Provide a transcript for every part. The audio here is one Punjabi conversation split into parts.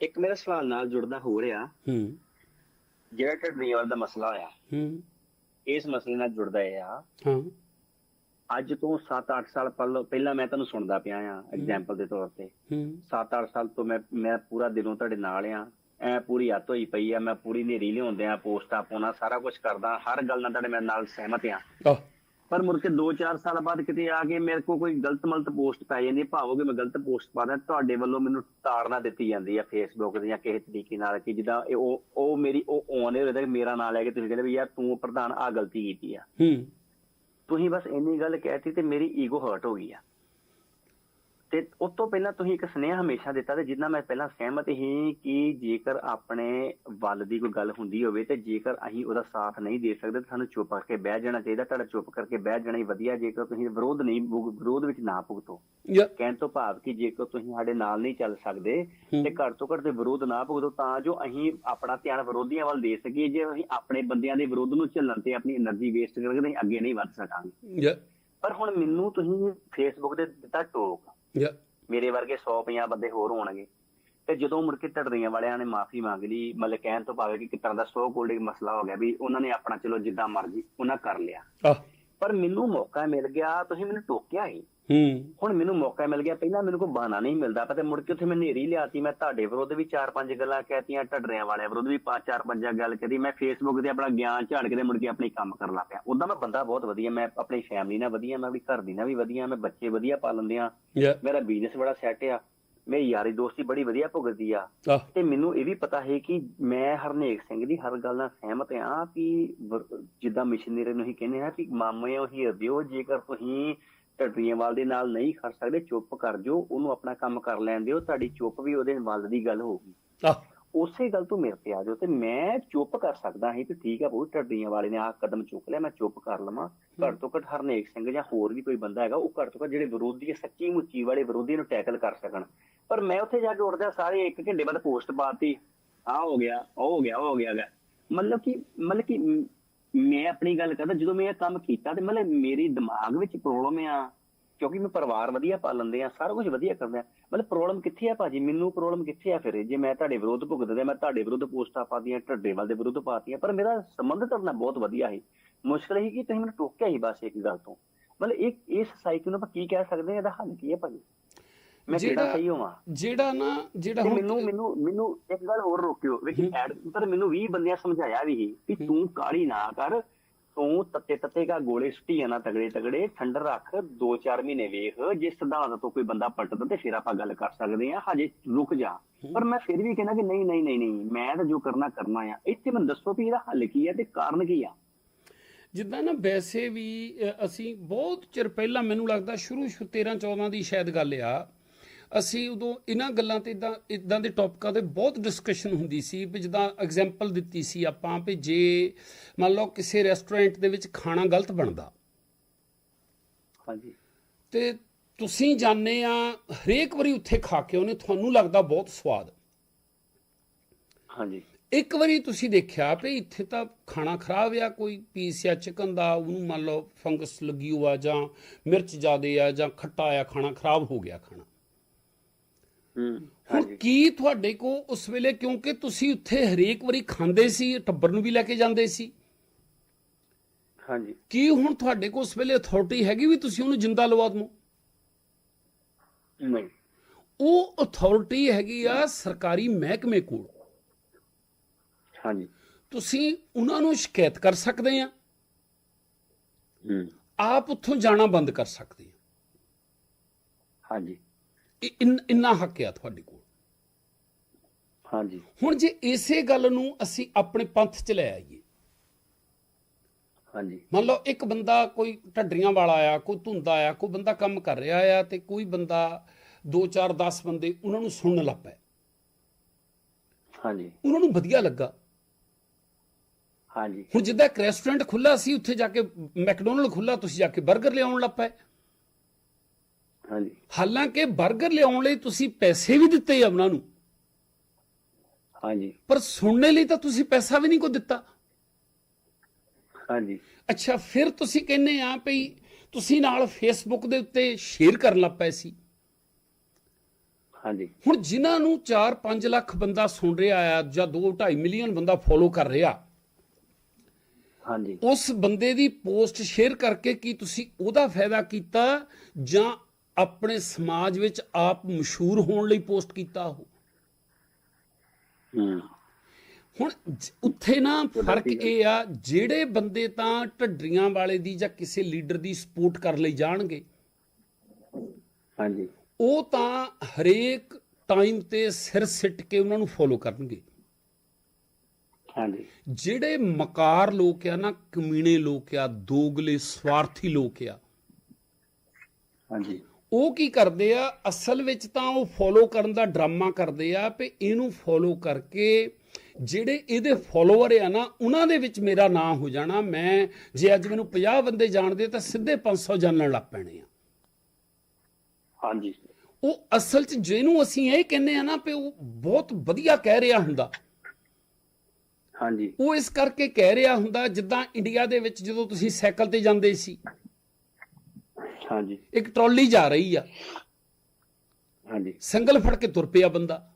ਇੱਕ ਮੇਰਾ ਸਵਾਲ ਨਾਲ ਜੁੜਦਾ ਹੋ ਰਿਹਾ। ਹੂੰ। ਜਿਹੜਾ ਢੱਡਰੀਵਾਲ ਦਾ ਮਸਲਾ ਹੋਇਆ ਹੂੰ। ਇਸ ਮਸਲੇ ਨਾਲ ਜੁੜਦਾ ਇਹ ਆ। ਹਾਂ। ਅੱਜ ਤੋਂ 7-8 ਸਾਲ ਪਹਿਲਾਂ ਪਹਿਲਾਂ ਮੈਂ ਤੁਹਾਨੂੰ ਸੁਣਦਾ ਪਿਆ ਆ ਐਗਜ਼ਾਮਪਲ ਦੇ ਤੌਰ ਤੇ। ਹੂੰ। 7-8 ਸਾਲ ਤੋਂ ਮੈਂ ਮੈਂ ਪੂਰਾ ਦਿਨੋਂ ਤੁਹਾਡੇ ਨਾਲ ਆ। ਐ ਪੂਰੀ ਹੱਥ ਹੋਈ ਪਈ ਆ ਮੈਂ ਪੂਰੀ ਨੇਰੀ ਲਿਆਉਂਦੇ ਆ ਪੋਸਟਾਂ ਪਾਉਣਾ ਸਾਰਾ ਕੁਝ ਕਰਦਾ ਹਰ ਗੱਲ ਨਾਲ ਤੁਹਾਡੇ ਮੇਰੇ ਨਾਲ ਸਹਿਮਤ ਆ। ਆਹ। ਪਰ ਮੁੜ ਕੇ 2-4 ਸਾਲ ਬਾਅਦ ਕਿਤੇ ਆ ਕੇ ਮੇਰੇ ਕੋਲ ਕੋਈ ਗਲਤ ਮਲਤ ਪੋਸਟ ਪੈ ਜਾਂਦੀ ਹੈ, ਭਾਵੋਗੇ ਮੈਂ ਗਲਤ ਪੋਸਟ ਪਾਦਾ ਤੁਹਾਡੇ ਵੱਲੋਂ ਮੈਨੂੰ ਤਾੜਨਾ ਦਿੱਤੀ ਜਾਂਦੀ ਆ ਫੇਸਬੁੱਕ ਤੇ ਜਾਂ ਕਿਸੇ ਤਰੀਕੇ ਨਾਲ ਕਿ ਜਿੱਦਾਂ ਉਹ ਉਹ ਮੇਰੀ ਉਹ ਔਨ ਹੋ ਰਿਹਾ ਮੇਰਾ ਨਾਂ ਲੈ ਕੇ ਤੁਸੀਂ ਕਹਿੰਦੇ ਵੀ ਯਾਰ ਤੂੰ ਪ੍ਰਧਾਨ ਆ ਗਲਤੀ ਕੀਤੀ ਆ। ਹੂੰ। ਤੁਸੀਂ ਬਸ ਇੰਨੀ ਗੱਲ ਕਹਿਤੀ ਤੇ ਮੇਰੀ ਈਗੋ ਹਰਟ ਹੋ ਗਈ ਆ। ਤੇ ਉਸ ਤੋਂ ਪਹਿਲਾਂ ਤੁਸੀਂ ਇੱਕ ਸੁਨੇਹਾ ਹਮੇਸ਼ਾ ਦਿੱਤਾ ਤੇ ਜਿੰਨਾ ਮੈਂ ਪਹਿਲਾਂ ਸਹਿਮਤ ਸੀ ਕਿ ਜੇਕਰ ਆਪਣੇ ਵੱਲ ਦੀ ਕੋਈ ਗੱਲ ਹੁੰਦੀ ਹੋਵੇ ਤੇ ਜੇਕਰ ਅਸੀਂ ਉਹਦਾ ਸਾਥ ਨਹੀਂ ਦੇ ਸਕਦੇ ਤਾਂ ਸਾਨੂੰ ਚੁੱਪ ਕਰਕੇ ਬਹਿ ਜਾਣਾ ਚਾਹੀਦਾ ਤੁਹਾਡਾ ਚੁੱਪ ਕਰਕੇ ਬਹਿ ਜਾਣਾ ਹੀ ਵਧੀਆ ਜੇਕਰ ਤੁਸੀਂ ਵਿਰੋਧ ਨਹੀਂ ਵਿਰੋਧ ਵਿੱਚ ਨਾ ਭੁਗਤੋ। ਕਹਿਣ ਤੋਂ ਭਾਵ ਕਿ ਜੇਕਰ ਤੁਸੀਂ ਸਾਡੇ ਨਾਲ ਨਹੀਂ ਚੱਲ ਸਕਦੇ ਤੇ ਘੱਟ ਤੋਂ ਘੱਟ ਤੇ ਵਿਰੋਧ ਨਾ ਭੁਗਤੋ ਤਾਂ ਜੋ ਅਸੀਂ ਆਪਣਾ ਧਿਆਨ ਵਿਰੋਧੀਆਂ ਵੱਲ ਦੇ ਸਕੀਏ ਜੇ ਅਸੀਂ ਆਪਣੇ ਬੰਦਿਆਂ ਦੇ ਵਿਰੋਧ ਨੂੰ ਝੱਲਣ ਤੇ ਆਪਣੀ એનર્ਜੀ ਵੇਸਟ ਕਰਕੇ ਅੱਗੇ ਨਹੀਂ ਵੱਧ ਸਕਾਂਗੇ। ਪਰ ਹੁਣ ਮੈਨੂੰ ਤੁਸੀਂ ਫੇਸਬੁੱਕ ਤੇ ਦਿੱਤਾ ਟੋਕ। ਯਾ ਮੇਰੇ ਵਰਗੇ 150 ਬੰਦੇ ਹੋਰ ਹੋਣਗੇ। ਤੇ ਜਦੋਂ ਮੁੜ ਕੇ ਢੜਰੀਆਂ ਵਾਲਿਆਂ ਨੇ ਮਾਫੀ ਮੰਗ ਲਈ ਮਤਲਬ ਕਹਿਣ ਤੋਂ ਭਾਵੇਂ ਕਿ ਕਿਤਨਾ ਦਾ ਸੋ ਕੋਲਡ ਮਸਲਾ ਹੋ ਗਿਆ ਵੀ ਉਹਨਾਂ ਨੇ ਆਪਣਾ ਚਲੋ ਜਿੱਦਾਂ ਮਰਜ਼ੀ ਉਹਨਾਂ ਕਰ ਲਿਆ। ਪਰ ਮੈਨੂੰ ਮੌਕਾ ਮਿਲ ਗਿਆ ਤੁਸੀਂ ਮੈਨੂੰ ਟੋਕਿਆ ਹੀ ਹੂੰ। ਹੁਣ ਮੈਨੂੰ ਮੌਕਾ ਮਿਲ ਗਿਆ ਪਹਿਲਾਂ ਮੈਨੂੰ ਕੋਈ ਬਹਾਨਾ ਨਹੀਂ ਮਿਲਦਾ ਪਰ ਤੇ ਮੁੜ ਕੇ ਉੱਥੇ ਮੈਂ ਨੇਰੀ ਲਿਆਤੀ ਮੈਂ ਤੁਹਾਡੇ ਵਿਰੁੱਧ ਵੀ ਚਾਰ ਪੰਜ ਗੱਲਾਂ ਕਹਿਤੀਆਂ ਢੱਡਰਿਆਂ ਵਾਲਿਆਂ ਵਿਰੁੱਧ ਵੀ ਪੰਜ ਚਾਰ ਪੰਜਾਂ ਗੱਲ ਕਰੀ ਮੈਂ ਫੇਸਬੁੱਕ ਤੇ ਆਪਣਾ ਗਿਆਨ ਝਾੜ ਕੇ ਤੇ ਮੁੜ ਕੇ ਆਪਣੀ ਕੰਮ ਕਰਨ ਲੱਗ ਪਿਆ। ਉਦਾਂ ਮੈਂ ਬੰਦਾ ਬਹੁਤ ਵਧੀਆ ਮੈਂ ਆਪਣੀ ਫੈਮਿਲੀ ਨਾਲ ਵਧੀਆ ਮੈਂ ਆਪਣੀ ਘਰ ਦੀ ਨਾਲ ਵੀ ਵਧੀਆ ਮੈਂ ਬੱਚੇ ਵਧੀਆ ਪਾਲਣ ਆ ਯਾ ਮੇਰਾ ਬਿਜ਼ਨਸ ਬੜਾ ਸੈੱਟ ਆ। ਮੇਰੀ ਯਾਰੀ ਦੋਸਤੀ ਬੜੀ ਵਧੀਆ ਭੁਗਤਦੀ ਆ। ਤੇ ਮੈਨੂੰ ਇਹ ਵੀ ਪਤਾ ਹੈ ਕਿ ਮੈਂ ਹਰਨੇਕ ਸਿੰਘ ਦੀ ਹਰ ਗੱਲ ਨਾਲ ਸਹਿਮਤ ਆ ਕਿ ਜਿੱਦਾਂ ਮਿਸ਼ਨਰੀ ਨੂੰ ਹੀ ਕਹਿੰਦੇ ਆ ਕਿ ਮਾਮਿਓ ਹੀ ਦਿਓ ਜੇਕਰ ਤੁਸੀਂ ਢੱਡਰੀਆਂਵਾਲ ਦੇ ਨਾਲ ਨਹੀਂ ਖੜ ਸਕਦੇ ਚੁੱਪ ਕਰ ਜਾਓ ਉਹਨੂੰ ਆਪਣਾ ਕੰਮ ਕਰ ਲੈਣ ਦਿਓ ਤੁਹਾਡੀ ਚੁੱਪ ਵੀ ਉਹਦੇ ਵੱਲ ਦੀ ਗੱਲ ਹੋਊਗੀ। ਉਸੇ ਗੱਲ ਤੋਂ ਮੇਰੇ ਤੇ ਆ ਜਾਓ ਤੇ ਮੈਂ ਚੁੱਪ ਕਰ ਸਕਦਾ ਹਾਂ ਕਿ ਠੀਕ ਆ ਬਹੁਤ ਢੱਡੀਆਂ ਵਾਲੇ ਨੇ ਆਹ ਕਦਮ ਚੁੱਕ ਲਿਆ ਮੈਂ ਚੁੱਪ ਕਰ ਲਵਾਂ। ਘੱਟ ਤੋਂ ਘੱਟ ਹਰਨੇਕ ਸਿੰਘ ਜਾਂ ਹੋਰ ਵੀ ਕੋਈ ਬੰਦਾ ਹੈਗਾ ਉਹ ਘੱਟ ਤੋਂ ਘੱਟ ਜਿਹੜੇ ਵਿਰੋਧੀ ਆ, ਸੱਚੀ ਮੁੱਚੀ ਵਾਲੇ ਵਿਰੋਧੀ ਨੂੰ ਟੈਕਲ ਕਰ ਸਕਣ। ਪਰ ਮੈਂ ਉੱਥੇ ਜਾ ਕੇ ਉੱਠਦਿਆਂ ਸਾਰੇ ਇੱਕ ਘੰਟੇ ਬਾਅਦ ਪੋਸਟ ਪਾਤੀ। ਆ ਹੋ ਗਿਆ, ਉਹ ਹੋ ਗਿਆ, ਉਹ ਹੋ ਗਿਆ ਗਾ। ਮਤਲਬ ਕਿ ਮਤਲਬ ਕਿ ਮੈਂ ਆਪਣੀ ਗੱਲ ਕਰਦਾ, ਜਦੋਂ ਮੈਂ ਇਹ ਕੰਮ ਕੀਤਾ ਤੇ ਮਤਲਬ ਮੇਰੇ ਦਿਮਾਗ ਵਿੱਚ ਪ੍ਰੋਬਲਮ ਆ, ਕਿਉਂਕਿ ਮੈਂ ਪਰਿਵਾਰ ਵਧੀਆ ਪਾਲਣਦੇ ਆ, ਸਾਰਾ ਕੁਝ ਵਧੀਆ ਕਰਦੇ ਆ। ਮਤਲਬ ਪ੍ਰੋਬਲਮ ਕਿੱਥੇ ਆ ਭਾਜੀ? ਮੈਨੂੰ ਪ੍ਰੋਬਲਮ ਕਿੱਥੇ ਆ ਫਿਰ? ਜੇ ਮੈਂ ਤੁਹਾਡੇ ਵਿਰੁੱਧ ਭੁਗਤਦਾ, ਮੈਂ ਤੁਹਾਡੇ ਵਿਰੁੱਧ ਪੋਸਟਾਂ ਪਾਤੀਆਂ ਢੱਡੇਵਾਲ ਦੇ ਵਿਰੁੱਧ ਪਾਤੀਆਂ, ਪਰ ਮੇਰਾ ਸੰਬੰਧ ਤੁਹਾਡੇ ਨਾਲ ਬਹੁਤ ਵਧੀਆ ਸੀ। ਮੁਸ਼ਕਲ ਇਹ ਕਿ ਤੁਸੀਂ ਮੈਨੂੰ ਟੋਕਿਆ ਹੀ ਬਸ ਇੱਕ ਗੱਲ ਤੋਂ। ਮਤਲਬ ਇਹ ਇਸ ਸਾਈਕਲ ਨੂੰ ਆਪਾਂ ਕੀ ਕਹਿ ਸਕਦੇ ਆ ਇਹਦਾ ਹੱਲ ਕੀ ਹੈ ਭਾਜੀ? ਮੈਂ ਕਿਹੜਾ ਸਹੀ ਹੋਵਾਂ। ਜਿਹੜਾ ਨਾ ਜਿਹੜਾ ਹੁਣ ਮੈਨੂੰ ਮੈਨੂੰ ਮੈਨੂੰ ਇੱਕ ਗੱਲ ਹੋਰ ਰੋਕਿਓ। ਵੇਖੀ ਐਡ ਪਰ ਮੈਨੂੰ 20 ਬੰਦਿਆਂ ਸਮਝਾਇਆ ਵੀ ਸੀ ਕਿ ਤੂੰ ਕਾਲੀ ਨਾ ਕਰ ਤੂੰ ਤੱਤੇ ਤੱਤੇ ਕਾ ਗੋਲੇ ਸੁੱਟੀ ਨਾ ਤਗੜੇ ਤਗੜੇ ਠੰਡ ਰੱਖ 2-4 ਮਹੀਨੇ ਵੇਖ ਜੇ ਸਿਧਾਂਤ ਤੋਂ ਕੋਈ ਬੰਦਾ ਪਲਟਦਾ ਤੇ ਫਿਰ ਆਪਾਂ ਗੱਲ ਕਰ ਸਕਦੇ ਆ ਹਜੇ ਰੁਕ ਜਾ। ਪਰ ਮੈਂ ਫਿਰ ਵੀ ਕਹਿੰਦਾ ਕਿ ਨਹੀਂ ਨਹੀਂ ਨਹੀਂ ਨਹੀਂ ਮੈਂ ਤਾਂ ਜੋ ਕਰਨਾ ਕਰਨਾ ਆ। ਇੱਥੇ ਮੈਨੂੰ ਦੱਸੋ ਵੀ ਇਹਦਾ ਹੱਲ ਕੀ ਆ ਤੇ ਕਾਰਨ ਕੀ ਆ? ਜਿੱਦਾਂ ਨਾ ਵੈਸੇ ਵੀ ਅਸੀਂ ਬਹੁਤ ਚਿਰ ਪਹਿਲਾਂ ਮੈਨੂੰ ਲੱਗਦਾ ਸ਼ੁਰੂ 13 14 ਦੀ ਸ਼ਾਇਦ ਗੱਲ ਆ। ਅਸੀਂ ਉਦੋਂ ਇਹਨਾਂ ਗੱਲਾਂ ਤੇ ਇਦਾਂ ਇਦਾਂ ਦੇ ਟੌਪਿਕਾਂ ਤੇ ਬਹੁਤ ਡਿਸਕਸ਼ਨ ਹੁੰਦੀ ਸੀ ਵੀ ਜਿੱਦਾਂ ਐਗਜ਼ਾਮਪਲ ਦਿੱਤੀ ਸੀ ਆਪਾਂ ਵੀ ਜੇ ਮੰਨ ਲਓ ਕਿਸੇ ਰੈਸਟੋਰੈਂਟ ਦੇ ਵਿੱਚ ਖਾਣਾ ਗਲਤ ਬਣਦਾ। ਹਾਂਜੀ। ਤੇ ਤੁਸੀਂ ਜਾਣਦੇ ਆ ਹਰੇਕ ਵਾਰੀ ਉੱਥੇ ਖਾ ਕੇ ਉਹਨੇ ਤੁਹਾਨੂੰ ਲੱਗਦਾ ਬਹੁਤ ਸਵਾਦ। ਹਾਂਜੀ। ਇੱਕ ਵਾਰੀ ਤੁਸੀਂ ਦੇਖਿਆ ਵੀ ਇੱਥੇ ਤਾਂ ਖਾਣਾ ਖਰਾਬ ਆ ਕੋਈ ਪੀਸ ਆ ਚਿਕਨ ਦਾ ਉਹਨੂੰ ਮੰਨ ਲਓ ਫੰਗਸ ਲੱਗੀ ਹੋਆ ਜਾਂ ਮਿਰਚ ਜ਼ਿਆਦੇ ਆ ਜਾਂ ਖੱਟਾ ਆ ਖਾਣਾ ਖਰਾਬ ਹੋ ਗਿਆ ਖਾਣਾ। ਹੁਣ ਕੀ ਤੁਹਾਡੇ ਕੋ ਉਸ ਵੇਲੇ ਕਿਉਂਕਿ ਤੁਸੀਂ ਉੱਥੇ ਹਰੇਕ ਵਾਰੀ ਖਾਂਦੇ ਸੀ ਟੱਬਰ ਨੂੰ ਵੀ ਲੈ ਕੇ ਜਾਂਦੇ ਸੀ। ਹਾਂਜੀ। ਕੀ ਹੁਣ ਤੁਹਾਡੇ ਕੋ ਉਸ ਵੇਲੇ ਅਥਾਰਟੀ ਹੈਗੀ ਵੀ ਤੁਸੀਂ ਉਹਨੂੰ ਜਿੰਦਾ ਲਵਾ ਦਵੋ ਨਹੀਂ। ਉਹ ਅਥਾਰਟੀ ਹੈਗੀ ਆ ਸਰਕਾਰੀ ਮਹਿਕਮੇ ਕੋਲ। ਹਾਂਜੀ। ਤੁਸੀਂ ਉਹਨਾਂ ਨੂੰ ਸ਼ਿਕਾਇਤ ਕਰ ਸਕਦੇ ਆ। ਹੂੰ। ਆਪ ਉੱਥੋਂ ਜਾਣਾ ਬੰਦ ਕਰ ਸਕਦੇ ਆ। ਹਾਂਜੀ। ਇਹ ਇਨ- ਇੰਨਾ ਹੱਕ ਆ ਤੁਹਾਡੇ ਕੋਲ? ਹਾਂਜੀ। ਹੁਣ ਜੇ ਇਸੇ ਗੱਲ ਨੂੰ ਅਸੀਂ ਆਪਣੇ ਪੰਥ ਚ ਲੈ ਆਈਏ। ਹਾਂਜੀ। ਮੰਨ ਲਓ ਇੱਕ ਬੰਦਾ ਕੋਈ ਢੱਡਰੀਆਂ ਵਾਲਾ ਆ ਕੋਈ ਧੁੰਦਾ ਆ ਕੋਈ ਬੰਦਾ ਕੰਮ ਕਰ ਰਿਹਾ ਆ ਤੇ ਕੋਈ ਬੰਦਾ 2 4 10 ਬੰਦੇ ਉਹਨਾਂ ਨੂੰ ਸੁਣਨ ਲੱਗ ਪਏ ਹਾਂਜੀ। ਉਹਨਾਂ ਨੂੰ ਵਧੀਆ ਲੱਗਾ। ਹਾਂਜੀ। ਹੁਣ ਜਿੱਦਾਂ ਇੱਕ ਰੈਸਟੋਰੈਂਟ ਖੁੱਲਾ ਸੀ ਉੱਥੇ ਜਾ ਕੇ ਮੈਕਡੋਨਲਡ ਖੁੱਲਾ ਤੁਸੀਂ ਜਾ ਕੇ 버ਗਰ ਲਿਆਉਣ ਲੱਗ ਪਏ। ਹਾਂਜੀ। ਹਾਲਾਂਕਿ 버ਗਰ ਲਿਆਉਣ ਲਈ ਤੁਸੀਂ ਪੈਸੇ ਵੀ ਦਿੱਤੇ ਆ ਉਹਨਾਂ ਨੂੰ। ਹਾਂਜੀ। ਪਰ ਸੁਣਨੇ ਲਈ ਤਾਂ ਤੁਸੀਂ ਪੈਸਾ ਵੀ ਨਹੀਂ ਕੋ ਦਿੱਤਾ। ਹਾਂਜੀ। ਅੱਛਾ ਫਿਰ ਤੁਸੀਂ ਕਹਿੰਦੇ ਆ ਭਈ ਤੁਸੀਂ ਨਾਲ ਫੇਸਬੁੱਕ ਦੇ ਉੱਤੇ ਸ਼ੇਅਰ ਕਰਨ ਲੱਗ ਪਏ ਸੀ। ਹਾਂਜੀ। ਹੁਣ ਜਿਨ੍ਹਾਂ ਨੂੰ 4-5 ਲੱਖ ਬੰਦਾ ਸੁਣ ਰਿਹਾ ਆ ਜਾਂ 2.5 ਮਿਲੀਅਨ ਬੰਦਾ ਫੋਲੋ ਕਰ ਰਿਹਾ ਹਾਂਜੀ। ਉਸ ਬੰਦੇ ਦੀ ਪੋਸਟ ਸ਼ੇਅਰ ਕਰਕੇ ਕੀ ਤੁਸੀਂ ਉਹਦਾ ਫਾਇਦਾ ਕੀਤਾ ਜਾਂ ਆਪਣੇ ਸਮਾਜ ਵਿੱਚ ਆਪ ਮਸ਼ਹੂਰ ਹੋਣ ਲਈ ਪੋਸਟ ਕੀਤਾ ਉਹ। ਹੂੰ। ਹੁਣ ਉੱਥੇ ਨਾ ਫ਼ਰਕ ਇਹ ਆ ਜਿਹੜੇ ਬੰਦੇ ਤਾਂ ਢੱਡਰੀਆਂ ਵਾਲੇ ਦੀ ਜਾਂ ਕਿਸੇ ਲੀਡਰ ਦੀ ਸਪੋਰਟ ਕਰ ਲਈ ਜਾਣਗੇ ਹਾਂਜੀ। ਉਹ ਤਾਂ ਹਰੇਕ ਟਾਈਮ ਤੇ ਸਿਰ ਸਿੱਟ ਕੇ ਉਹਨਾਂ ਨੂੰ ਫੋਲੋ ਕਰਨਗੇ। ਹਾਂਜੀ। ਜਿਹੜੇ ਮਕਾਰ ਲੋਕ ਆ ਨਾ ਕਮੀਣੇ ਲੋਕ ਆ ਦੋਗਲੇ ਸਵਾਰਥੀ ਲੋਕ ਆ ਹਾਂਜੀ। ਉਹ ਕੀ ਕਰਦੇ ਆ? ਅਸਲ ਵਿੱਚ ਤਾਂ ਉਹ ਫੋਲੋ ਕਰਨ ਦਾ ਡਰਾਮਾ ਕਰਦੇ ਆ ਵੀ ਇਹਨੂੰ ਫੋਲੋ ਕਰਕੇ ਜਿਹੜੇ ਇਹਦੇ ਫੋਲੋਅਰ ਆ ਨਾ ਉਹਨਾਂ ਦੇ ਵਿੱਚ ਮੇਰਾ ਨਾਂ ਹੋ ਜਾਣਾ। ਮੈਂ ਜੇ ਅੱਜ ਮੈਨੂੰ 50 ਬੰਦੇ ਜਾਣਦੇ ਤਾਂ ਸਿੱਧੇ 500 ਜਾਣਨ ਲੱਗ ਪੈਣੇ ਆ। ਹਾਂਜੀ। ਉਹ ਅਸਲ 'ਚ ਜਿਹਨੂੰ ਅਸੀਂ ਇਹ ਕਹਿੰਦੇ ਆ ਨਾ ਵੀ ਉਹ ਬਹੁਤ ਵਧੀਆ ਕਹਿ ਰਿਹਾ ਹੁੰਦਾ। ਹਾਂਜੀ। ਉਹ ਇਸ ਕਰਕੇ ਕਹਿ ਰਿਹਾ ਹੁੰਦਾ ਜਿੱਦਾਂ ਇੰਡੀਆ ਦੇ ਵਿੱਚ ਜਦੋਂ ਤੁਸੀਂ ਸਾਈਕਲ ਤੇ ਜਾਂਦੇ ਸੀ। ਹਾਂਜੀ। ਇੱਕ ਟਰਾਲੀ ਜਾ ਰਹੀ ਆ। ਹਾਂਜੀ। ਸੰਗਲ ਫੜ ਕੇ ਤੁਰ ਪਿਆ ਬੰਦਾ।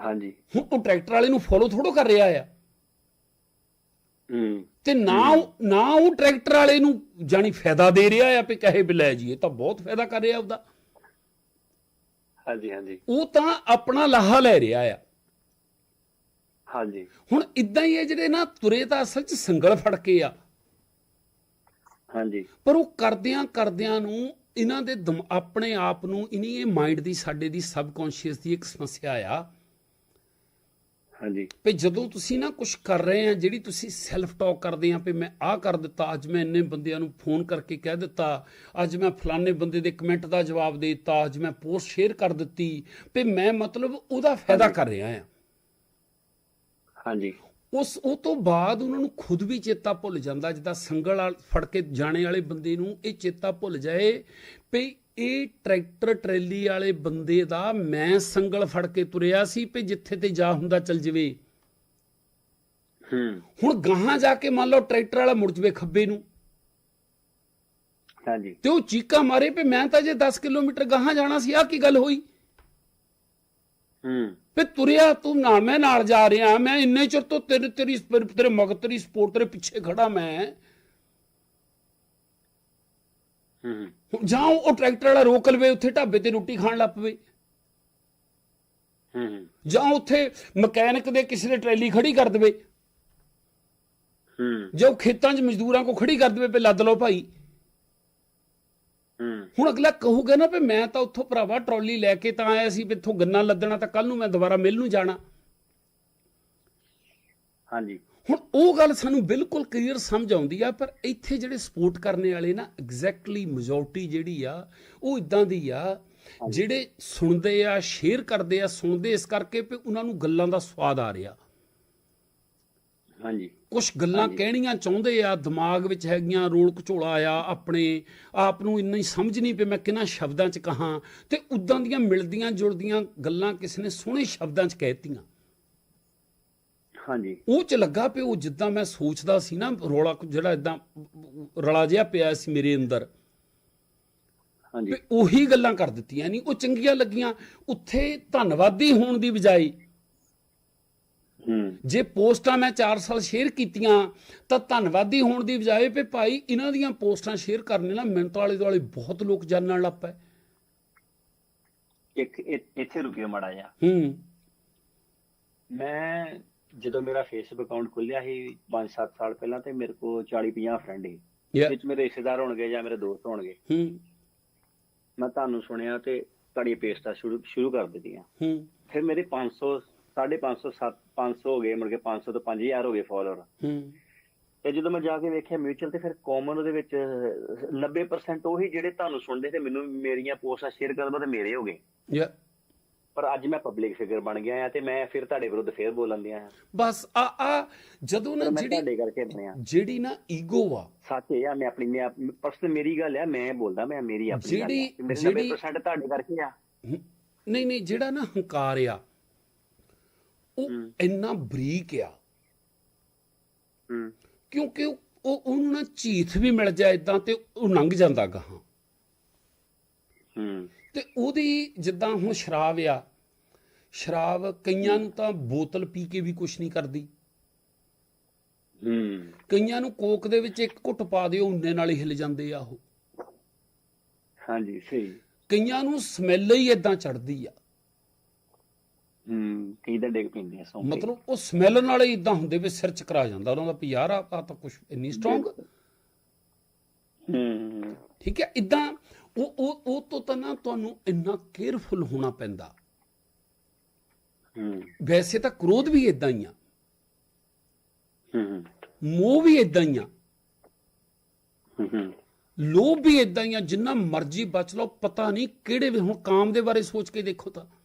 ਹਾਂਜੀ। ਹੁਣ ਉਹ ਟਰੈਕਟਰ ਵਾਲੇ ਨੂੰ ਫੋਲੋ ਥੋੜੋ ਕਰ ਰਿਹਾ ਆ। ਹੂੰ। ਤੇ ਨਾ ਨਾ ਉਹ ਟਰੈਕਟਰ ਵਾਲੇ ਨੂੰ ਜਾਨੀ ਫਾਇਦਾ ਦੇ ਰਿਹਾ ਆ ਵੀ ਕਹੇ ਵੀ ਲੈ ਜੀ ਇਹ ਤਾਂ ਬਹੁਤ ਫਾਇਦਾ ਕਰ ਰਿਹਾ ਉਹਦਾ। ਹਾਂਜੀ ਹਾਂਜੀ। ਉਹ ਤਾਂ ਆਪਣਾ ਲਾਹਾ ਲੈ ਰਿਹਾ ਆ। ਹਾਂਜੀ। ਹੁਣ ਇਦਾਂ ਹੀ ਹੈ ਜਿਹੜੇ ਨਾ ਤੁਰੇ ਤਾਂ ਅਸਲ 'ਚ ਸੰਗਲ ਫੜ ਕੇ ਆ। ਹਾਂਜੀ। ਪਰ ਉਹ ਕਰਦਿਆਂ ਕਰਦਿਆਂ ਨੂੰ ਇਹਨਾਂ ਦੇ ਆਪਣੇ ਆਪ ਨੂੰ ਇਨੀ ਇਹ ਮਾਈਂਡ ਦੀ ਸਾਡੇ ਦੀ ਸਬਕੌਂਸ਼ੀਅਸ ਦੀ ਇੱਕ ਸਮੱਸਿਆ ਆ। ਹਾਂਜੀ। ਵੀ ਜਦੋਂ ਤੁਸੀਂ ਨਾ ਕੁਝ ਕਰ ਰਹੇ ਆ ਜਿਹੜੀ ਤੁਸੀਂ ਸੈਲਫ ਟਾਕ ਕਰਦੇ ਆ ਵੀ ਮੈਂ ਆਹ ਕਰ ਦਿੱਤਾ ਅੱਜ ਮੈਂ ਇੰਨੇ ਬੰਦਿਆਂ ਨੂੰ ਫੋਨ ਕਰਕੇ ਕਹਿ ਦਿੱਤਾ ਅੱਜ ਮੈਂ ਫਲਾਣੇ ਬੰਦੇ ਦੇ ਕਮੈਂਟ ਦਾ ਜਵਾਬ ਦੇ ਦਿੱਤਾ ਅੱਜ ਮੈਂ ਪੋਸਟ ਸ਼ੇਅਰ ਕਰ ਦਿੱਤੀ ਵੀ ਮੈਂ ਮਤਲਬ ਉਹਦਾ ਫਾਇਦਾ ਕਰ ਰਿਹਾ ਆ। ਹਾਂਜੀ। ਉਸ ਉਹ ਤੋਂ ਬਾਅਦ ਉਹਨਾਂ ਨੂੰ ਖੁਦ ਵੀ ਚੇਤਾ ਭੁੱਲ ਜਾਂਦਾ ਜਿੱਦਾਂ ਸੰਗਲ ਫੜ ਕੇ ਜਾਣੇ ਵਾਲੇ ਬੰਦੇ ਨੂੰ ਇਹ ਚੇਤਾ ਭੁੱਲ ਜਾਏ ਵੀ ਇਹ ਟਰੈਕਟਰ ਟਰੈਲੀ ਵਾਲੇ ਬੰਦੇ ਦਾ ਮੈਂ ਸੰਗਲ ਫੜ ਕੇ ਤੁਰਿਆ ਸੀ ਵੀ ਜਿੱਥੇ ਤੇ ਜਾ ਹੁੰਦਾ ਚੱਲ ਜਵੇ। ਹੁਣ ਗਾਹਾਂ ਜਾ ਕੇ ਮੰਨ ਲਓ ਟਰੈਕਟਰ ਵਾਲਾ ਮੁੜ ਜਵੇ ਖੱਬੇ ਨੂੰ। ਹਾਂਜੀ। ਤੇ ਉਹ ਚੀਕਾ ਮਾਰੇ ਵੀ ਮੈਂ ਤਾਂ ਜੇ 10 ਕਿਲੋਮੀਟਰ ਗਾਹਾਂ ਜਾਣਾ ਸੀ ਆ ਕੀ ਗੱਲ ਹੋਈ? ਹੂੰ। ਵੀ ਤੁਰਿਆ ਤੂੰ ਨਾਲ ਮੈਂ ਨਾਲ ਜਾ ਰਿਹਾ ਮੈਂ ਇੰਨੇ ਚਿਰ ਤੋਂ ਤੇਰੇ ਤੇਰੀ ਤੇਰੇ ਮਗਰ ਤੇਰੀ ਸਪੋਰਟ ਤੇਰੇ ਪਿੱਛੇ ਖੜਾ ਮੈਂ। ਹੂੰ ਜਾਂ ਉਹ ਟਰੈਕਟਰ ਵਾਲਾ ਰੋਕ ਲਵੇ ਉੱਥੇ ਢਾਬੇ ਤੇ ਰੋਟੀ ਖਾਣ ਲੱਗ ਪਵੇ। ਹੂੰ ਜਾਂ ਉੱਥੇ ਮਕੈਨਿਕ ਦੇ ਕਿਸੇ ਦੇ ਟਰੈਲੀ ਖੜੀ ਕਰ ਦੇਵੇ। ਹੂੰ। ਜਾਂ ਉਹ ਖੇਤਾਂ 'ਚ ਮਜ਼ਦੂਰਾਂ ਕੋ ਖੜੀ ਕਰ ਦੇਵੇ ਵੀ ਲੱਦ ਲਓ ਭਾਈ। ਹੁਣ ਅਗਲਾ ਕਹੂਗਾ ਨਾ ਵੀ ਮੈਂ ਤਾਂ ਉੱਥੋਂ ਭਰਾਵਾ ਟਰਾਲੀ ਲੈ ਕੇ ਤਾਂ ਆਇਆ ਸੀ ਵੀ ਇੱਥੋਂ ਗੰਨਾ ਲੱਦਣਾ ਤਾਂ ਕੱਲ ਨੂੰ ਮੈਂ ਦੁਬਾਰਾ ਮਿਲ ਨੂੰ ਜਾਣਾ। ਹਾਂਜੀ। ਹੁਣ ਉਹ ਗੱਲ ਸਾਨੂੰ ਬਿਲਕੁਲ ਕਲੀਅਰ ਸਮਝ ਆਉਂਦੀ ਆ ਪਰ ਇੱਥੇ ਜਿਹੜੇ ਸਪੋਰਟ ਕਰਨੇ ਵਾਲੇ ਨਾ ਐਗਜ਼ੈਕਟਲੀ ਮੈਜੋਰਟੀ ਜਿਹੜੀ ਆ ਉਹ ਇਦਾਂ ਦੀ ਆ ਜਿਹੜੇ ਸੁਣਦੇ ਆ ਸ਼ੇਅਰ ਕਰਦੇ ਆ ਸੁਣਦੇ ਇਸ ਕਰਕੇ ਵੀ ਉਹਨਾਂ ਨੂੰ ਗੱਲਾਂ ਦਾ ਸਵਾਦ ਆ ਰਿਹਾ। ਹਾਂਜੀ। ਕੁਝ ਗੱਲਾਂ ਕਹਿਣੀਆਂ ਚਾਹੁੰਦੇ ਆ ਦਿਮਾਗ ਵਿੱਚ ਹੈਗੀਆਂ ਰੋਲ ਘਚੋਲਾ ਆ ਆਪਣੇ ਆਪ ਨੂੰ ਇੰਨਾ ਸਮਝ ਨਹੀਂ ਪਈ ਮੈਂ ਕਿਹਨਾਂ ਸ਼ਬਦਾਂ 'ਚ ਕਹਾਂ ਤੇ ਉਦਾਂ ਦੀਆਂ ਮਿਲਦੀਆਂ ਜੁਲਦੀਆਂ ਗੱਲਾਂ ਕਿਸੇ ਨੇ ਸੋਹਣੇ ਸ਼ਬਦਾਂ 'ਚ ਕਹਿਤੀਆਂ। ਹਾਂਜੀ। ਉਹ ਚ ਲੱਗਾ ਪਿਆ ਉਹ ਜਿੱਦਾਂ ਮੈਂ ਸੋਚਦਾ ਸੀ ਨਾ ਰੋਲਾ ਜਿਹੜਾ ਇਦਾਂ ਰਲਾ ਜਿਹਾ ਪਿਆ ਸੀ ਮੇਰੇ ਅੰਦਰ। ਹਾਂਜੀ। ਉਹੀ ਗੱਲਾਂ ਕਰ ਦਿੱਤੀਆਂ ਨਹੀਂ ਉਹ ਚੰਗੀਆਂ ਲੱਗੀਆਂ। ਉੱਥੇ ਧੰਨਵਾਦੀ ਹੋਣ ਦੀ ਬਜਾਏ ਜੇ ਪੋਸਟਾਂ ਮੈਂ 4 ਸਾਲ ਸ਼ੇਅਰ ਕੀਤੀਆਂ ਤਾਂ ਧੰਨਵਾਦੀ ਹੋਣ ਦੀ ਬਜਾਏ ਵੀ ਭਾਈ ਇਹਨਾਂ ਦੀਆਂ ਪੋਸਟਾਂ ਸ਼ੇਅਰ ਕਰਨੇ ਨਾਲ ਮਿੰਟ ਵਾਲੇ ਦੁਆਲੇ ਬਹੁਤ ਲੋਕ ਜਾਣਨ ਲੱਗ ਪਏ। ਇੱਕ ਇੱਥੇ ਰੁਕਿਓ ਮੜਾ ਜਾ ਹੂੰ। ਮੈਂ ਜਦੋਂ ਮੇਰਾ ਫੇਸਬੁੱਕ ਅਕਾਊਂਟ ਖੁੱਲਿਆ ਸੀ 5-7 ਸਾਲ ਪਹਿਲਾਂ ਤੇ ਮੇਰੇ ਕੋਲ 40-50 ਫਰੈਂਡ ਸੀ। ਵਿੱਚ ਮੇਰੇ ਰਿਸ਼ਤੇਦਾਰ ਹੋਣਗੇ ਜਾਂ ਮੇਰੇ ਦੋਸਤ ਹੋਣਗੇ। ਹੂੰ। ਮੈਂ ਤੁਹਾਨੂੰ ਸੁਣਿਆ ਤੇ ਤੁਹਾਡੀ ਪੇਸਟਾਂ ਸ਼ੁਰੂ ਸ਼ੁਰੂ ਕਰ ਦਿੱਤੀਆਂ। ਹੂੰ। ਫਿਰ ਮੇਰੇ 500 550 7 500 ਹੋ ਗਏ ਮੁੜ ਕੇ 500 ਤੋਂ 5000 ਹੋ ਗਏ ਫਾਲੋਅਰ ਹੂੰ। ਤੇ ਜਦੋਂ ਮੈਂ ਜਾ ਕੇ ਵੇਖਿਆ ਮਿਊਚੁਅਲ ਤੇ ਫਿਰ ਕਾਮਨ ਉਹਦੇ ਵਿੱਚ 90% ਉਹੀ ਜਿਹੜੇ ਤੁਹਾਨੂੰ ਸੁਣਦੇ ਤੇ ਮੈਨੂੰ ਮੇਰੀਆਂ ਪੋਸਟਾਂ ਸ਼ੇਅਰ ਕਰਨ ਬਾਅਦ ਮੇਰੇ ਹੋ ਗਏ। ਯਾ। ਪਰ ਅੱਜ ਮੈਂ ਪਬਲਿਕ ਫਿਗਰ ਬਣ ਗਿਆ ਆ ਤੇ ਮੈਂ ਫਿਰ ਤੁਹਾਡੇ ਵਿਰੁੱਧ ਫੇਰ ਬੋਲਣ ਦਿਆਂ ਆ। ਬਸ ਆ ਆ ਜਦੋਂ ਨਾ ਮੈਂ ਜਿਹੜੀ ਤੁਹਾਡੇ ਕਰਕੇ ਬਣਿਆ ਜਿਹੜੀ ਨਾ ਈਗੋ ਆ। ਸੱਚ ਇਹ ਆ ਮੈਂ ਆਪਣੀ ਮੈਂ ਪਰਸਨਲ ਮੇਰੀ ਗੱਲ ਆ ਮੈਂ ਬੋਲਦਾ ਮੈਂ ਮੇਰੀ ਆਪਣੀ ਗੱਲ ਜਿਹੜੀ- ਆ। ਕਿ ਮੇਰੇ ਜਿਹੜੀ- 90% ਤੁਹਾਡੇ ਕਰਕੇ ਆ। ਨਹੀਂ ਨਹੀਂ ਜਿਹੜਾ ਨਾ ਹੰਕਾਰ ਆ ਉਹ। ਇੰਨਾ ਬਰੀਕ ਆ। ਕਿਉਂਕਿ ਉਹ ਉਹ- ਉਹਨੂੰ ਨਾ ਝੀਥ ਵੀ ਮਿਲ ਜਾਏ ਇਦਾਂ ਤੇ ਉਹ ਲੰਘ ਜਾਂਦਾ ਗਾਹਾਂ। ਹੂੰ। ਤੇ ਉਹਦੀ ਜਿੱਦਾਂ ਹੁਣ ਸ਼ਰਾਬ ਆ ਸ਼ਰਾਬ ਕਈਆਂ ਨੂੰ ਤਾਂ ਬੋਤਲ ਪੀ ਕੇ ਵੀ ਕੁਝ ਨਹੀਂ ਕਰਦੀ। ਹੂੰ। ਕਈਆਂ ਨੂੰ ਕੋਕ ਦੇ ਵਿੱਚ ਇੱਕ ਘੁੱਟ ਪਾ ਦਿਓ ਉਹਨੇ ਨਾਲ ਹੀ ਹਿਲ ਜਾਂਦੇ ਆ ਉਹ। ਹਾਂਜੀ ਸਹੀ। ਕਈਆਂ ਨੂੰ ਸਮੈਲ ਹੀ ਇਦਾਂ ਚੜਦੀ ਆ। ਹੂੰ। ਕਈ ਤਾਂ ਡਿੱਗ ਪੈਂਦੇ ਆ ਸੌਂ ਕੇ। ਮਤਲਬ ਉਹ ਸਮੈਲ ਨਾਲ ਹੀ ਇਦਾਂ ਹੁੰਦੇ ਵੀ ਸਿਰ ਚਕਰਾ ਜਾਂਦਾ ਉਹਨਾਂ ਦਾ ਵੀ ਯਾਰ ਆ ਤਾਂ ਕੁਝ ਇੰਨੀ ਸਟਰੋਂਗ ਹੂੰ। ਠੀਕ ਹੈ ਇਦਾਂ ਉਹ ਉਹ ਉਹ ਤੋਂ ਤਾਂ ਨਾ ਤੁਹਾਨੂੰ ਇੰਨਾ ਕੇਅਰਫੁਲ ਹੋਣਾ ਪੈਂਦਾ। ਹੂੰ। ਵੈਸੇ ਤਾਂ ਕ੍ਰੋਧ ਵੀ ਇਦਾਂ ਹੀ ਆ। ਹੂੰ। ਮੋਹ ਵੀ ਇਦਾਂ ਹੀ ਆ। ਹੂੰ ਲੋਭ ਵੀ ਇਦਾਂ ਹੀ ਆ ਜਿੰਨਾ ਮਰਜ਼ੀ ਬਚ ਲਓ ਪਤਾ ਨਹੀਂ ਕਿਹੜੇ ਹੁਣ ਕਾਮ ਦੇ ਬਾਰੇ ਸੋਚ ਕੇ ਦੇਖੋ ਤਾਂ।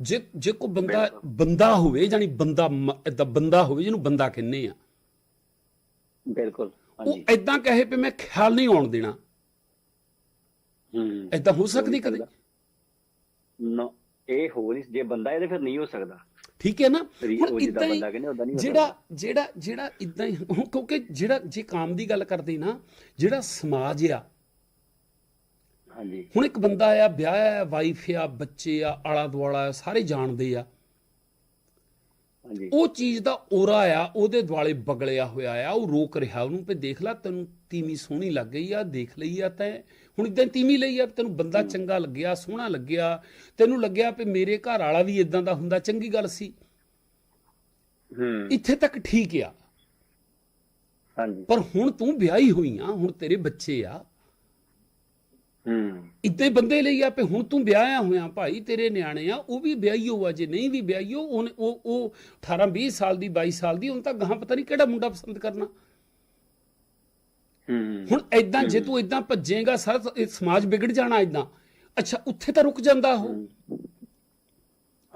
ਜੇ ਜੇ ਕੋ ਬੰਦਾ ਬੰਦਾ ਹੋਵੇ ਜਾਨੀ ਬੰਦਾ ਇਦਾਂ ਬੰਦਾ ਹੋਵੇ ਜਿਹਨੂੰ ਬੰਦਾ ਕਹਿੰਦੇ ਆ। ਬਿਲਕੁਲ ਉਹ ਇਦਾਂ ਕਹੇ ਵੀ ਮੈਂ ਖਿਆਲ ਨਹੀਂ ਆਉਣ ਦੇਣਾ। ਹੂੰ ਇਦਾਂ ਹੋ ਸਕਦੀ ਕਦੇ? ਨਾ ਇਹ ਹੋ ਨਹੀਂ ਜੇ ਬੰਦਾ ਇਹਦੇ ਫਿਰ ਨਹੀਂ ਹੋ ਸਕਦਾ। ਠੀਕ ਹੈ ਨਾ? ਹੁਣ ਇਦਾਂ ਹੀ ਬੰਦਾ ਕਹਿੰਦੇ ਉਦਾਂ ਨਹੀਂ ਹੋ ਜਿਹੜਾ ਜਿਹੜਾ ਜਿਹੜਾ ਇਦਾਂ ਹੀ ਕਿਉਂਕਿ ਜਿਹੜਾ ਜੇ ਕਾਮ ਦੀ ਗੱਲ ਕਰਦੇ ਨਾ ਜਿਹੜਾ ਸਮਾਜ ਆ ਹਾਂਜੀ। ਹੁਣ ਇੱਕ ਬੰਦਾ ਆ ਵਿਆਹ ਆ ਵਾਈਫ ਆ ਬੱਚੇ ਆ ਆਲਾ ਦੁਆਲਾ ਆ, ਸਾਰੇ ਜਾਣਦੇ ਆ। ਹਾਂਜੀ। ਉਹ ਚੀਜ਼ ਦਾ ਔਰਾ ਆ ਉਹਦੇ ਦੁਆਲੇ ਬਗਲਿਆ ਹੋਇਆ ਆ ਉਹ ਰੋਕ ਰਿਹਾ ਉਹਨੂੰ ਵੀ ਦੇਖ ਲੈ ਤੈਨੂੰ ਤੀਵੀਂ ਸੋਹਣੀ ਲੱਗ ਗਈ ਆ ਦੇਖ ਲਈ ਆ ਤੈਂ। ਹੁਣ ਇਦਾਂ ਤੀਵੀਂ ਲਈ ਆ ਤੈਨੂੰ ਬੰਦਾ ਚੰਗਾ ਲੱਗਿਆ ਸੋਹਣਾ ਲੱਗਿਆ ਤੈਨੂੰ ਲੱਗਿਆ ਵੀ ਮੇਰੇ ਘਰ ਵਾਲਾ ਵੀ ਇਦਾਂ ਦਾ ਹੁੰਦਾ ਚੰਗੀ ਗੱਲ ਸੀ। ਹੂੰ। ਇੱਥੇ ਤੱਕ ਠੀਕ ਆ। ਹਾਂਜੀ। ਪਰ ਹੁਣ ਤੂੰ ਵਿਆਹੀ ਹੋਈ ਆ ਹੁਣ ਤੇਰੇ ਬੱਚੇ ਆ ਹੂੰ। ਇੱਦਾਂ ਬੰਦੇ ਲਈ ਆ ਵੀ ਹੁਣ ਤੂੰ ਵਿਆਹਿਆ ਹੋਇਆ ਭਾਈ ਤੇਰੇ ਨਿਆਣੇ ਆ ਉਹ ਵੀ ਵਿਆਹੀ ਹੋਆ ਜੇ ਨਹੀਂ ਵੀ ਵਿਆਹੀ ਹੋ ਉਹਨੇ- ਉਹ ਉਹ 18 20 ਸਾਲ ਦੀ 22 ਸਾਲ ਦੀ ਹੁਣ ਤਾਂ ਗਾਂ ਪਤਾ ਨਹੀਂ ਕਿਹੜਾ ਮੁੰਡਾ ਪਸੰਦ ਕਰਨਾ। ਹੂੰ। ਹੁਣ ਐਦਾਂ ਜੇ ਤੂੰ ਐਦਾਂ ਭੱਜੇਗਾ ਸਾਰਾ ਸਮਾਜ ਵਿਗੜ ਜਾਣਾ ਐਦਾਂ ਅੱਛਾ ਉੱਥੇ ਤਾਂ ਰੁਕ ਜਾਂਦਾ ਉਹ।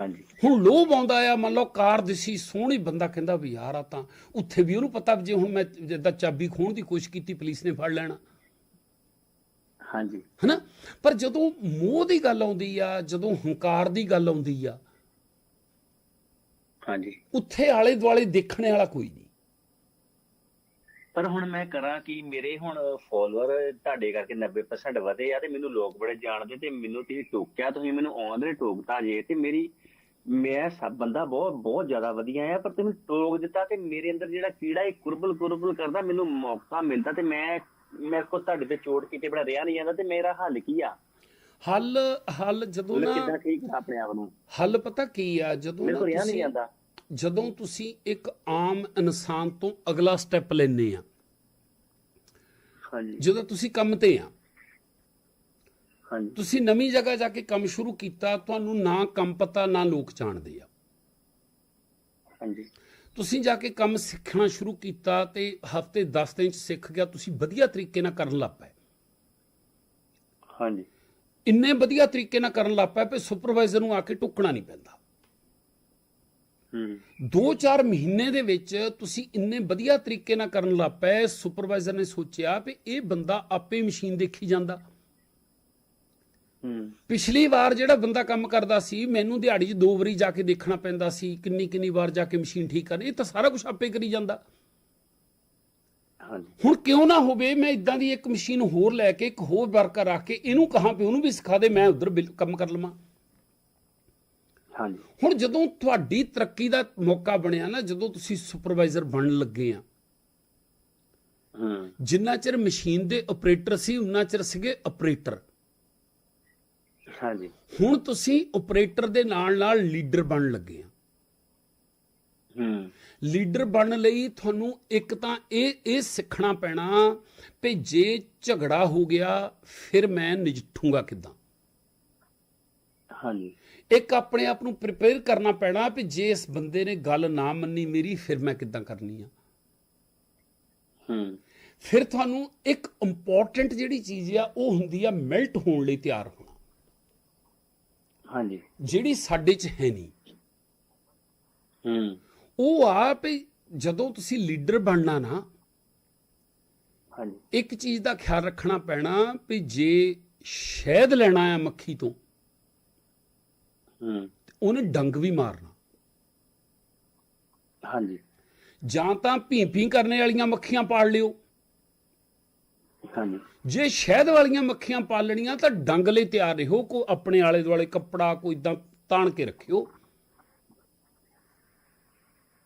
ਹਾਂਜੀ। ਹੁਣ ਲੋਭ ਆਉਂਦਾ ਆ ਮੰਨ ਲਓ ਕਾਰ ਦਿਸੀ ਸੋਹਣੀ ਬੰਦਾ ਕਹਿੰਦਾ ਵੀ ਯਾਰ ਆ ਤਾਂ। ਉੱਥੇ ਵੀ ਉਹਨੂੰ ਪਤਾ ਜੇ ਹੁਣ ਮੈਂ ਜਿੱਦਾਂ ਚਾਬੀ ਖੋਣ ਦੀ ਕੋਸ਼ਿਸ਼ ਕੀਤੀ ਪੁਲਿਸ ਨੇ ਫੜ ਲੈਣਾ। ਹਾਂਜੀ। ਹਨਾ? ਪਰ ਜਦੋਂ ਮੋਹ ਦੀ ਗੱਲ ਆਉਂਦੀ ਆ ਜਦੋਂ ਹੰਕਾਰ ਦੀ ਗੱਲ ਆਉਂਦੀ ਆ ਹਾਂਜੀ। ਉੱਥੇ ਆਲੇ ਦੁਆਲੇ ਦੇਖਣ ਵਾਲਾ ਕੋਈ ਨਹੀਂ। ਪਰ ਹੁਣ ਮੈਂ ਕਰਾਂ ਕਿ ਮੇਰੇ ਹੁਣ ਫਾਲੋਅਰ ਤੁਹਾਡੇ ਕਰਕੇ 90% ਵਧੇ ਆ ਤੇ ਮੈਨੂੰ ਲੋਕ ਬੜੇ ਜਾਣਦੇ ਤੇ ਮੈਨੂੰ ਤੁਸੀਂ ਟੋਕਿਆ ਤੁਸੀਂ ਮੈਨੂੰ ਆਉਂਦੇ ਟੋਕਤਾ ਜੇ ਤੇ ਮੇਰੀ ਮੈਂ ਸਭ ਬੰਦਾ ਬਹੁਤ ਬਹੁਤ ਜ਼ਿਆਦਾ ਵਧੀਆ ਆ ਪਰ ਤੁਸੀਂ ਟੋਕ ਦਿੱਤਾ ਤੇ ਮੇਰੇ ਅੰਦਰ ਜਿਹੜਾ ਕੀੜਾ ਇਹ ਕੁਰਬਲ ਕੁਰਬਲ ਕਰਦਾ ਮੈਨੂੰ ਮੌਕਾ ਮਿਲਦਾ ਤੇ ਮੈਂ ਮੇਰੇ ਕੋ ਤੁਹਾਡੇ ਤੇ ਚੋਟ ਕੀਤੇ ਬੜਾ ਰਿਹਾ ਨਹੀਂ ਜਾਂਦਾ ਤੇ ਮੇਰਾ ਹੱਲ ਕੀ ਆ? ਹੱਲ ਹੱਲ ਜਦੋਂ ਨਾ ਕਿੱਦਾਂ ਠੀਕ ਆਪਣੇ ਆਪ ਨੂੰ? ਹੱਲ ਪਤਾ ਕੀ ਆ? ਜਦੋਂ ਮੇਰੇ ਕੋ ਰਿਹਾ ਨਹੀਂ ਜਾਂਦਾ। ਜਦੋਂ ਤੁਸੀਂ ਇੱਕ ਆਮ ਇਨਸਾਨ ਤੋਂ ਅਗਲਾ ਸਟੈਪ ਲੈਨੇ ਆ। ਹਾਂਜੀ। ਜਦੋਂ ਤੁਸੀਂ ਕੰਮ ਤੇ ਆ। ਹਾਂਜੀ। ਤੁਸੀਂ ਨਵੀਂ ਜਗ੍ਹਾ ਜਾ ਕੇ ਕੰਮ ਸ਼ੁਰੂ ਕੀਤਾ ਤੁਹਾਨੂੰ ਨਾ ਕੰਮ ਪਤਾ ਨਾ ਲੋਕ ਜਾਣਦੇ ਆ। ਹਾਂਜੀ। ਤੁਸੀਂ ਜਾ ਕੇ ਕੰਮ ਸਿੱਖਣਾ ਸ਼ੁਰੂ ਕੀਤਾ ਤੇ ਹਫ਼ਤੇ 10 ਦਿਨ ਚ ਸਿੱਖ ਗਿਆ ਤੁਸੀਂ ਵਧੀਆ ਤਰੀਕੇ ਨਾਲ ਕਰਨ ਲੱਗ ਪਏ। ਹਾਂਜੀ। ਇੰਨੇ ਵਧੀਆ ਤਰੀਕੇ ਨਾਲ ਕਰਨ ਲੱਗ ਪਏ ਕਿ ਸੁਪਰਵਾਈਜ਼ਰ ਨੂੰ ਆ ਕੇ ਟੁੱਕਣਾ ਨਹੀਂ ਪੈਂਦਾ। ਹੂੰ। 2-4 ਮਹੀਨੇ ਦੇ ਵਿੱਚ ਤੁਸੀਂ ਇੰਨੇ ਵਧੀਆ ਤਰੀਕੇ ਨਾਲ ਕਰਨ ਲੱਗ ਪਏ ਸੁਪਰਵਾਈਜ਼ਰ ਨੇ ਸੋਚਿਆ ਵੀ ਇਹ ਬੰਦਾ ਆਪੇ ਮਸ਼ੀਨ ਦੇਖੀ ਜਾਂਦਾ। ਪਿਛਲੀ ਵਾਰ ਜਿਹੜਾ ਬੰਦਾ ਕੰਮ ਕਰਦਾ ਸੀ ਮੈਨੂੰ ਦਿਹਾੜੀ 'ਚ ਦੋ ਵਾਰੀ ਜਾ ਕੇ ਦੇਖਣਾ ਪੈਂਦਾ ਸੀ ਕਿੰਨੀ ਕਿੰਨੀ ਵਾਰ ਜਾ ਕੇ ਮਸ਼ੀਨ ਠੀਕ ਕਰਨੀ ਇਹ ਤਾਂ ਸਾਰਾ ਕੁਝ ਆਪੇ ਕਰੀ ਜਾਂਦਾ। ਹਾਂਜੀ। ਹੁਣ ਕਿਉਂ ਨਾ ਹੋਵੇ ਮੈਂ ਇਦਾਂ ਦੀ ਇੱਕ ਮਸ਼ੀਨ ਹੋਰ ਲੈ ਕੇ ਇੱਕ ਹੋਰ ਵਰਕਰ ਰੱਖ ਕੇ ਇਹਨੂੰ ਕਹਾਂ ਵੀ ਉਹਨੂੰ ਵੀ ਸਿਖਾ ਦੇ ਮੈਂ ਉਧਰ ਕੰਮ ਕਰ ਲਵਾਂ। ਹਾਂਜੀ। ਹੁਣ ਜਦੋਂ ਤੁਹਾਡੀ ਤਰੱਕੀ ਦਾ ਮੌਕਾ ਬਣਿਆ ਨਾ ਜਦੋਂ ਤੁਸੀਂ ਸੁਪਰਵਾਈਜ਼ਰ ਬਣਨ ਲੱਗੇ ਆ ਹੂੰ। ਜਿੰਨਾ ਚਿਰ ਮਸ਼ੀਨ ਦੇ ਆਪਰੇਟਰ ਸੀ ਉਨਾ ਚਿਰ ਸੀਗੇ ਆਪਰੇਟਰ। ਹਾਂਜੀ। ਹੁਣ ਤੁਸੀਂ ਆਪਰੇਟਰ ਦੇ ਨਾਲ ਨਾਲ ਲੀਡਰ ਬਣਨ ਲੱਗੇ ਆ। ਹੂੰ। ਲੀਡਰ ਬਣਨ ਲਈ ਤੁਹਾਨੂੰ ਇੱਕ ਤਾਂ ਇਹ ਇਹ ਸਿੱਖਣਾ ਪੈਣਾ ਵੀ ਜੇ ਝਗੜਾ ਹੋ ਗਿਆ ਫਿਰ ਮੈਂ ਨਜਿੱਠੂਗਾ ਕਿਦਾਂ? ਹਾਂਜੀ। ਇੱਕ ਆਪਣੇ ਆਪ ਨੂੰ ਪ੍ਰਿਪੇਅਰ ਕਰਨਾ ਪੈਣਾ ਵੀ ਜੇ ਇਸ ਬੰਦੇ ਨੇ ਗੱਲ ਨਾ ਮੰਨੀ ਮੇਰੀ ਫਿਰ ਮੈਂ ਕਿਦਾਂ ਕਰਨੀ ਆ? ਹੂੰ। ਫਿਰ ਤੁਹਾਨੂੰ ਇੱਕ ਇੰਪੋਰਟੈਂਟ ਜਿਹੜੀ ਚੀਜ਼ ਆ ਉਹ ਹੁੰਦੀ ਆ ਮੈਲਟ ਹੋਣ ਲਈ ਤਿਆਰ ਹੋਣਾ। ਹਾਂਜੀ। ਜਿਹੜੀ ਸਾਡੇ 'ਚ ਹੈ ਨਹੀਂ। ਹੂੰ। ਉਹ ਆ ਵੀ ਜਦੋਂ ਤੁਸੀਂ ਲੀਡਰ ਬਣਨਾ ਨਾ ਹਾਂਜੀ। ਇੱਕ ਚੀਜ਼ ਦਾ ਖਿਆਲ ਰੱਖਣਾ ਪੈਣਾ ਵੀ ਜੇ ਸ਼ਹਿਦ ਲੈਣਾ ਆ ਮੱਖੀ ਤੋਂ ਹੂੰ। ਉਹਨੇ ਡੰਗ ਵੀ ਮਾਰਨਾ। ਹਾਂਜੀ। ਜਾਂ ਤਾਂ ਭੀਂ ਭੀਂ ਕਰਨੇ ਵਾਲੀਆਂ ਮੱਖੀਆਂ ਪਾੜ ਲਿਓ। ਹਾਂਜੀ। ਜੇ ਸ਼ਹਿਦ ਵਾਲੀਆਂ ਮੱਖੀਆਂ ਪਾਲਣੀਆਂ ਤਾਂ ਡੰਗ ਲਈ ਤਿਆਰ ਰਹੋ, ਕੋ ਆਪਣੇ ਆਲੇ ਦੁਆਲੇ ਕੱਪੜਾ ਕੋਈ ਇਦਾਂ ਤਾਣ ਕੇ ਰੱਖਿਓ।